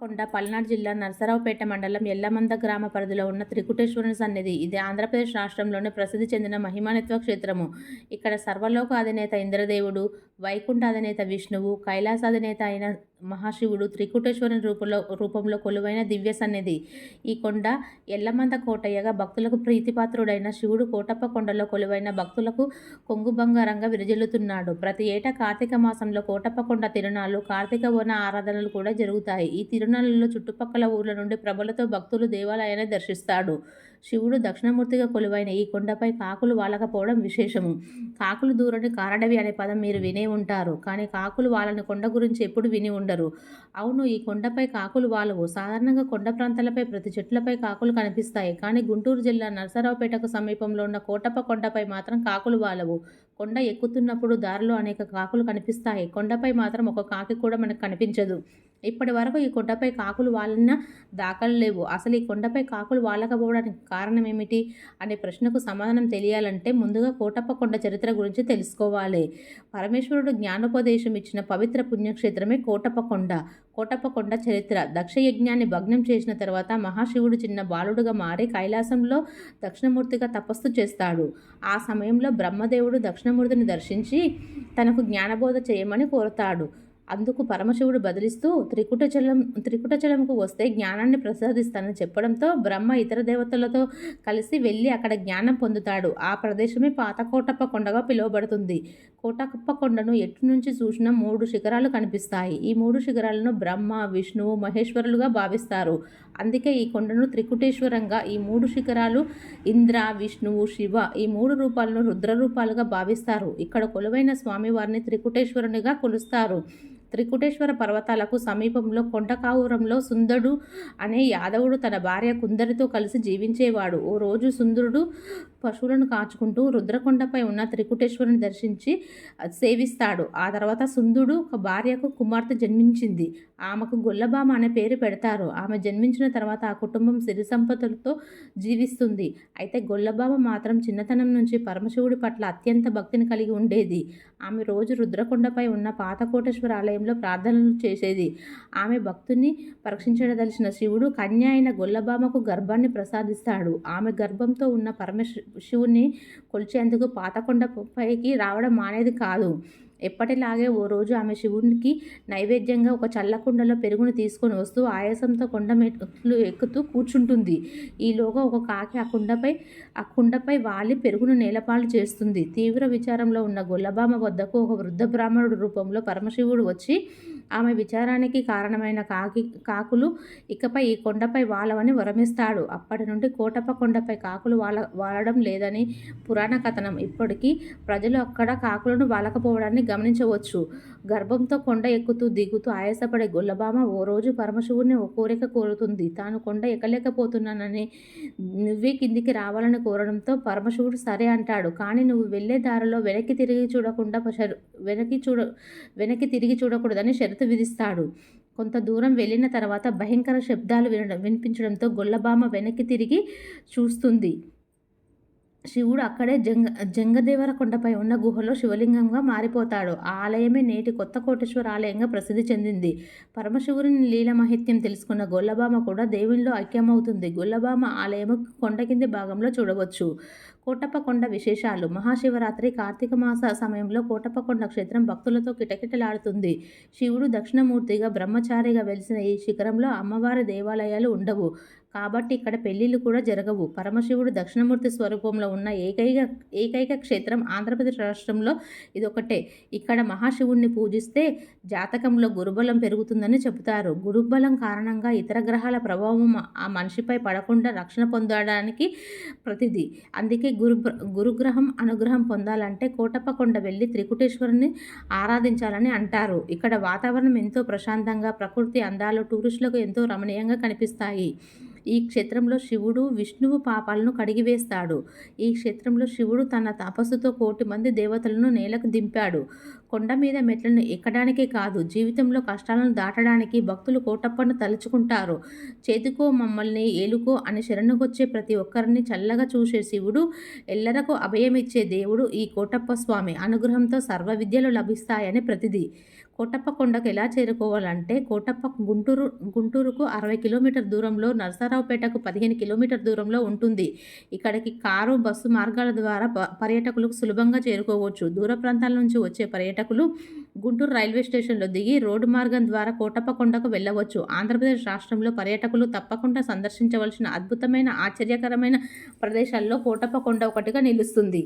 కొండ పల్నాడు జిల్లా నరసరావుపేట మండలం ఎల్లమంద గ్రామ పరిధిలో ఉన్న త్రికుటేశ్వరుని సన్నిధి. ఇది ఆంధ్రప్రదేశ్ రాష్ట్రంలోని ప్రసిద్ధి చెందిన మహిమానిత్వ క్షేత్రము. ఇక్కడ సర్వలోక అధినేత ఇంద్రదేవుడు వైకుంఠ అధినేత విష్ణువు కైలాస అధినేత అయిన మహాశివుడు త్రికుటేశ్వరుని రూపంలో రూపంలో కొలువైన దివ్య సన్నిధి. ఈ కొండ ఎల్లమంద కోటయ్యగా భక్తులకు ప్రీతిపాత్రుడైన శివుడు కోటప్ప కొండలో కొలువైన భక్తులకు కొంగు బంగారంగా విరజిల్లుతున్నాడు. ప్రతి ఏటా కార్తీక మాసంలో కోటప్ప కొండ తిరునాళ్ళు కార్తీక వన ఆరాధనలు కూడా జరుగుతాయి. ఈ తిరునాళ్ళలో చుట్టుపక్కల ఊర్ల నుండి ప్రభలతో భక్తులు దేవాలయాన్ని దర్శిస్తాడు శివుడు దక్షిణమూర్తిగా కొలువైన ఈ కొండపై కాకులు వాలకపోవడం విశేషము. కాకులు దూరని కారడవి అనే పదం మీరు వినే ఉంటారు. కానీ కాకులు వాళ్ళని కొండ గురించి ఎప్పుడు విని ఉండరు. అవును ఈ కొండపై కాకులు వాలవు. సాధారణంగా కొండ ప్రాంతాలపై ప్రతి చెట్లపై కాకులు కనిపిస్తాయి. కానీ గుంటూరు జిల్లా నరసరావుపేటకు సమీపంలో ఉన్న కోటప్ప కొండపై మాత్రం కాకులు వాలవు. కొండ ఎక్కుతున్నప్పుడు దారిలో అనేక కాకులు కనిపిస్తాయి. కొండపై మాత్రం ఒక కాకి కూడా మనకు కనిపించదు. ఇప్పటి వరకు ఈ కొండపై కాకులు వాలిన దాఖలు లేవు. అసలు ఈ కొండపై కాకులు వాలకపోవడానికి కారణం ఏమిటి అనే ప్రశ్నకు సమాధానం తెలియాలంటే ముందుగా కోటప్ప కొండ చరిత్ర గురించి తెలుసుకోవాలి. పరమేశ్వరుడు జ్ఞానోపదేశం ఇచ్చిన పవిత్ర పుణ్యక్షేత్రమే కోటప్ప కొండ. కోటప్ప కొండ చరిత్ర. దక్షయజ్ఞాన్ని భగ్నం చేసిన తర్వాత మహాశివుడు చిన్న బాలుడుగా మారి కైలాసంలో దక్షిణమూర్తిగా తపస్సు చేస్తాడు. ఆ సమయంలో బ్రహ్మదేవుడు దక్షిణమూర్తిని దర్శించి తనకు జ్ఞానబోధ చేయమని కోరుతాడు. అందుకు పరమశివుడు బదిలిస్తూ త్రికుటచలం త్రికుటచలంకు వస్తే జ్ఞానాన్ని ప్రసాదిస్తానని చెప్పడంతో బ్రహ్మ ఇతర దేవతలతో కలిసి వెళ్ళి అక్కడ జ్ఞానం పొందుతాడు. ఆ ప్రదేశమే పాత కోటప్ప కొండగా పిలువబడుతుంది. కోటప్ప కొండను ఎటు నుంచి చూసినా మూడు శిఖరాలు కనిపిస్తాయి. ఈ మూడు శిఖరాలను బ్రహ్మ విష్ణువు మహేశ్వరులుగా భావిస్తారు. అందుకే ఈ కొండను త్రికుటేశ్వరంగా ఈ మూడు శిఖరాలు ఇంద్ర విష్ణువు శివ ఈ మూడు రూపాలను రుద్ర రూపాలుగా భావిస్తారు. ఇక్కడ కొలువైన స్వామివారిని త్రికుటేశ్వరునిగా కొలుస్తారు. త్రికుటేశ్వర పర్వతాలకు సమీపంలో కొండకావురంలో సుందరుడు అనే యాదవుడు తన భార్య కుందరితో కలిసి జీవించేవాడు. ఓ రోజు సుందరుడు పశువులను కాచుకుంటూ రుద్రకొండపై ఉన్న త్రికుటేశ్వరుని దర్శించి సేవిస్తాడు. ఆ తర్వాత సుందుడు ఒక భార్యకు కుమార్తె జన్మించింది. ఆమెకు గొల్లబామ అనే పేరు పెడతారు. ఆమె జన్మించిన తర్వాత ఆ కుటుంబం సిరి సంపదలతో జీవిస్తుంది. అయితే గొల్లబామ మాత్రం చిన్నతనం నుంచి పరమశివుడి పట్ల అత్యంత భక్తిని కలిగి ఉండేది. ఆమె రోజు రుద్రకొండపై ఉన్న పాతకోటేశ్వర ఆలయంలో ప్రార్థనలు చేసేది. ఆమె భక్తుని పరీక్షించదలిచిన శివుడు కన్య అయిన గొల్లబామకు గర్భాన్ని ప్రసాదిస్తాడు. ఆమె గర్భంతో ఉన్న పరమశి శివుని కొలిచేందుకు పాతకొండ పైకి రావడం మానేది కాదు. ఎప్పటిలాగే ఓ రోజు ఆమె శివునికి నైవేద్యంగా ఒక చల్లకుండలో పెరుగును తీసుకొని వస్తూ ఆయాసంతో కొండ మెట్లు ఎక్కుతూ కూర్చుంటుంది. ఈలోగా ఒక కాకి ఆ కుండపై ఆ కుండపై వాలి పెరుగును నేలపాలు చేస్తుంది. తీవ్ర విచారంలో ఉన్న గొల్లబామ వద్దకు ఒక వృద్ధ బ్రాహ్మణుడు రూపంలో పరమశివుడు వచ్చి ఆమె విచారానికి కారణమైన కాకి కాకులు ఇకపై ఈ కొండపై వాలవని వరమిస్తాడు. అప్పటి నుండి కోటప్ప కొండపై కాకులు వాల వాలడం లేదని పురాణ కథనం ఇప్పటికీ ప్రజలు అక్కడ కాకులను వాలకపోవడాన్ని గమనించవచ్చు. గర్భంతో కొండ ఎక్కుతూ దిగుతూ ఆయాసపడే గొల్లబామ ఓ రోజు పరమశివుడిని ఓ కోరిక కోరుతుంది. తాను కొండ ఎక్కలేకపోతున్నానని నువ్వే కిందికి రావాలని కోరడంతో పరమశివుడు సరే అంటాడు. కానీ నువ్వు వెళ్ళే దారిలో వెనక్కి తిరిగి చూడకుండా వెనక్కి చూడ వెనక్కి తిరిగి చూడకూడదని షరతు విధిస్తాడు. కొంత దూరం వెళ్ళిన తర్వాత భయంకర శబ్దాలు వినడం వినిపించడంతో గొల్లబామ వెనక్కి తిరిగి చూస్తుంది. శివుడు అక్కడే జంగ జంగదేవర కొండపై ఉన్న గుహలో శివలింగంగా మారిపోతాడు. ఆ ఆలయమే నేటి కొత్త కోటేశ్వర ఆలయంగా ప్రసిద్ధి చెందింది. పరమశివుని లీలమహిత్యం తెలుసుకున్న గొల్లబామ కూడా దేవునిలో ఐక్యమవుతుంది. గొల్లబామ ఆలయము కొండ కింది భాగంలో చూడవచ్చు. కోటప్పకొండ విశేషాలు. మహాశివరాత్రి కార్తీక మాస సమయంలో కోటప్పకొండ క్షేత్రం భక్తులతో కిటకిటలాడుతుంది. శివుడు దక్షిణమూర్తిగా బ్రహ్మచారిగా వెలిసిన ఈ శిఖరంలో అమ్మవారి దేవాలయాలు ఉండవు. కాబట్టి ఇక్కడ పెళ్ళిళ్ళు కూడా జరగవు. పరమశివుడు దక్షిణమూర్తి స్వరూపంలో ఉన్న ఏకైక ఏకైక క్షేత్రం ఆంధ్రప్రదేశ్ రాష్ట్రంలో ఇదొకటే. ఇక్కడ మహాశివుణ్ణి పూజిస్తే జాతకంలో గురుబలం పెరుగుతుందని చెబుతారు. గురుబలం కారణంగా ఇతర గ్రహాల ప్రభావం ఆ మనిషిపై పడకుండా రక్షణ పొందడానికి ప్రతిదీ. అందుకే గురు గురుగ్రహం అనుగ్రహం పొందాలంటే కోటప్పకొండ వెళ్ళి త్రికుటేశ్వరుని ఆరాధించాలని అంటారు. ఇక్కడ వాతావరణం ఎంతో ప్రశాంతంగా ప్రకృతి అందాలు టూరిస్టులకు ఎంతో రమణీయంగా కనిపిస్తాయి. ఈ క్షేత్రంలో శివుడు విష్ణువు పాపాలను కడిగివేస్తాడు. ఈ క్షేత్రంలో శివుడు తన తపస్సుతో కోటి మంది దేవతలను నేలకు దింపాడు. కొండ మీద మెట్లను ఎక్కడానికే కాదు జీవితంలో కష్టాలను దాటడానికి భక్తులు కోటప్పను తలుచుకుంటారు. చేతుకో మమ్మల్ని ఏలుకో అని శరణుకొచ్చే ప్రతి ఒక్కరిని చల్లగా చూసే శివుడు ఎల్లరకు అభయమిచ్చే దేవుడు ఈ కోటప్ప స్వామి. అనుగ్రహంతో సర్వ విద్యలు లభిస్తాయని ప్రతిది. కోటప్ప కొండకు ఎలా చేరుకోవాలంటే కోటప్ప గుంటూరు గుంటూరుకు అరవై కిలోమీటర్ దూరంలో నరసరావుపేటకు పదిహేను కిలోమీటర్ దూరంలో ఉంటుంది. ఇక్కడికి కారు బస్సు మార్గాల ద్వారా ప- పర్యాటకులకు సులభంగా చేరుకోవచ్చు. దూర ప్రాంతాల నుంచి వచ్చే పర్యాటకులు గుంటూరు రైల్వే స్టేషన్లో దిగి రోడ్డు మార్గం ద్వారా కోటప్ప కొండకు వెళ్ళవచ్చు. ఆంధ్రప్రదేశ్ రాష్ట్రంలో పర్యాటకులు తప్పకుండా సందర్శించవలసిన అద్భుతమైన ఆశ్చర్యకరమైన ప్రదేశాల్లో కోటప్ప కొండ ఒకటిగా నిలుస్తుంది.